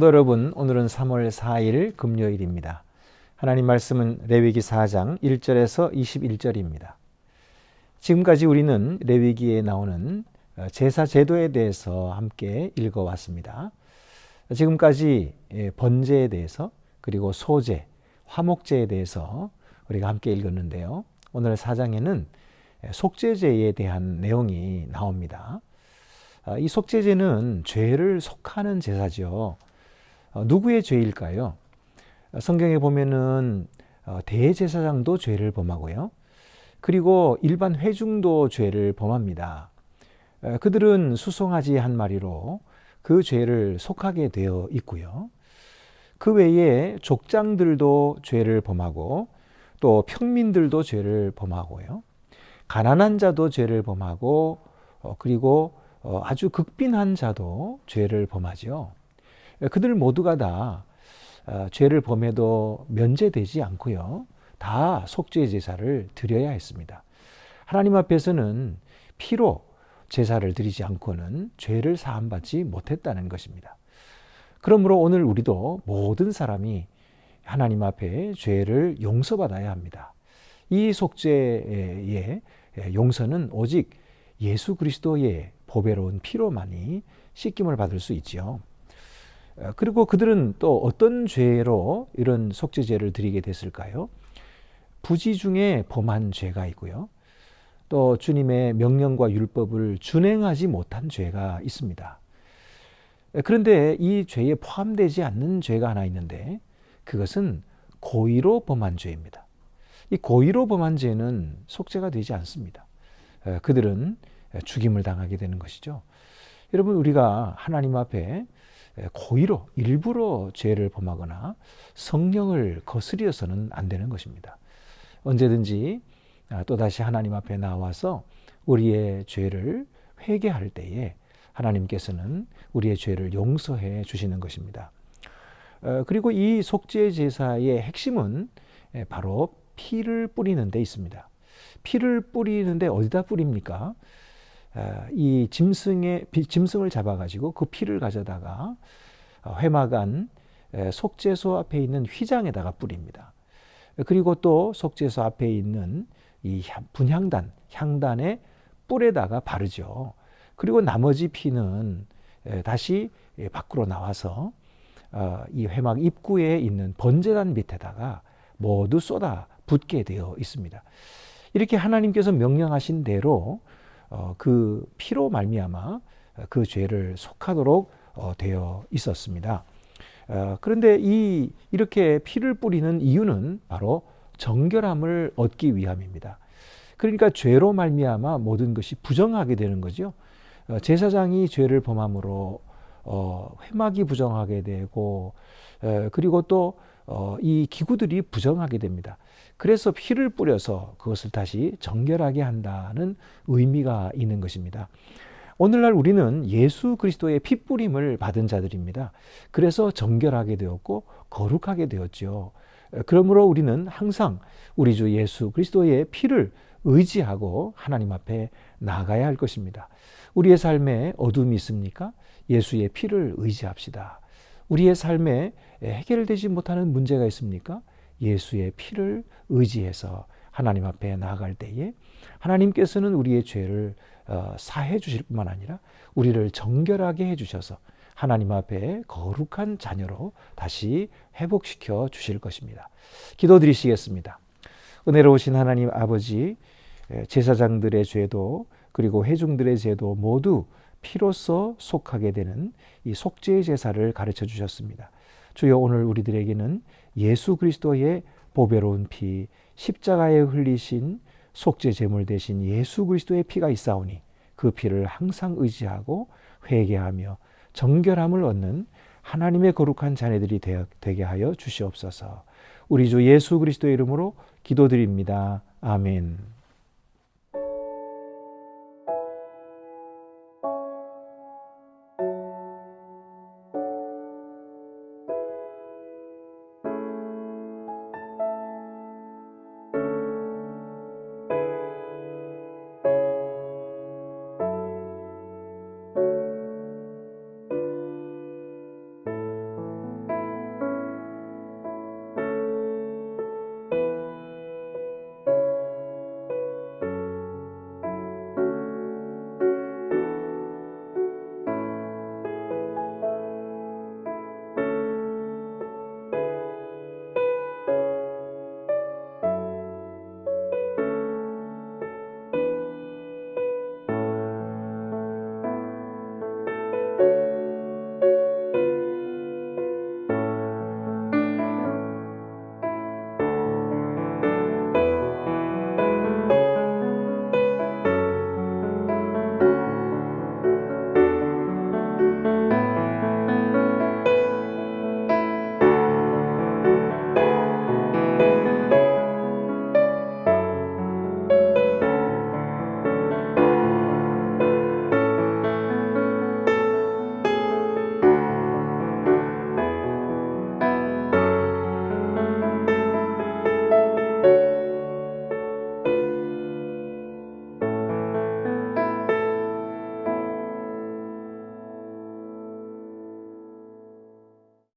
성도 여러분, 오늘은 3월 4일 금요일입니다. 하나님 말씀은 레위기 4장 1절에서 21절입니다. 지금까지 우리는 레위기에 나오는 어, 제사 제도에 대해서 함께 읽어왔습니다. 지금까지 예, 번제에 대해서 그리고 소제, 화목제에 대해서 우리가 함께 읽었는데요. 오늘 4장에는 속죄제에 대한 내용이 나옵니다. 아, 이 속죄제는 죄를 속하는 제사죠. 어, 누구의 죄일까요? 성경에 보면은 어, 대제사장도 죄를 범하고요. 그리고 일반 회중도 죄를 범합니다. 그들은 수송하지 한 마리로 그 죄를 속하게 되어 있고요. 그 외에 족장들도 죄를 범하고 또 평민들도 죄를 범하고요. 가난한 자도 죄를 범하고 어, 그리고 어, 아주 극빈한 자도 죄를 범하죠. 그들 모두가 다 어, 죄를 범해도 면제되지 않고요. 다 속죄 제사를 드려야 했습니다. 하나님 앞에서는 피로 제사를 드리지 않고는 죄를 사함받지 못했다는 것입니다. 그러므로 오늘 우리도 모든 사람이 하나님 앞에 죄를 용서받아야 합니다. 이 속죄의 용서는 오직 예수 그리스도의 보배로운 피로만이 씻김을 받을 수 있지요. 어, 그리고 그들은 또 어떤 죄로 이런 속죄제를 드리게 됐을까요? 부지 중에 범한 죄가 있고요. 또 주님의 명령과 율법을 준행하지 못한 죄가 있습니다. 그런데 이 죄에 포함되지 않는 죄가 하나 있는데 그것은 고의로 범한 죄입니다. 이 고의로 범한 죄는 속죄가 되지 않습니다. 그들은 죽임을 당하게 되는 것이죠. 여러분 우리가 하나님 앞에 고의로 일부러 죄를 범하거나 성령을 거스려서는 안 되는 것입니다. 언제든지 아, 또다시 하나님 앞에 나와서 우리의 죄를 회개할 때에 하나님께서는 우리의 죄를 용서해 주시는 것입니다. 어, 그리고 이 속죄 제사의 핵심은 바로 피를 뿌리는 데 있습니다. 피를 뿌리는데 어디다 뿌립니까? 아, 이 짐승의 짐승을 잡아가지고 그 피를 가져다가 어, 회막안 속죄소 앞에 있는 휘장에다가 뿌립니다. 그리고 또 속죄소 앞에 있는 이 분향단, 향단의 뿔에다가 바르죠. 그리고 나머지 피는 다시 밖으로 나와서 어, 이 회막 입구에 있는 번제단 밑에다가 모두 쏟아 붓게 되어 있습니다. 이렇게 하나님께서 명령하신 대로 어, 그 피로 말미암아 그 죄를 속하도록 어, 되어 있었습니다. 어, 그런데 이 이렇게 피를 뿌리는 이유는 바로 정결함을 얻기 위함입니다. 그러니까 죄로 말미암아 모든 것이 부정하게 되는 거죠. 제사장이 죄를 범함으로 회막이 부정하게 되고 그리고 또이 기구들이 부정하게 됩니다. 그래서 피를 뿌려서 그것을 다시 정결하게 한다는 의미가 있는 것입니다. 오늘날 우리는 예수 그리스도의 피 뿌림을 받은 자들입니다. 그래서 정결하게 되었고 거룩하게 되었죠. 그러므로 우리는 항상 우리 주 예수 그리스도의 피를 의지하고 하나님 앞에 나가야 할 것입니다. 우리의 삶에 어둠이 있습니까? 예수의 피를 의지합시다. 우리의 삶에 해결되지 못하는 문제가 있습니까? 예수의 피를 의지해서 하나님 앞에 나아갈 때에 하나님께서는 우리의 죄를 어, 사해 주실 뿐만 아니라 우리를 정결하게 해 주셔서 하나님 앞에 거룩한 자녀로 다시 회복시켜 주실 것입니다. 기도드리시겠습니다. 은혜로우신 하나님 아버지 제사장들의 죄도 그리고 회중들의 죄도 모두 피로써 속하게 되는 이 속죄 제사를 가르쳐 주셨습니다. 주여 오늘 우리들에게는 예수 그리스도의 보배로운 피 십자가에 흘리신 속죄 제물 대신 예수 그리스도의 피가 있사오니 그 피를 항상 의지하고 회개하며 정결함을 얻는 하나님의 거룩한 자녀들이 되게 하여 주시옵소서. 우리 주 예수 그리스도의 이름으로 기도드립니다. 아멘.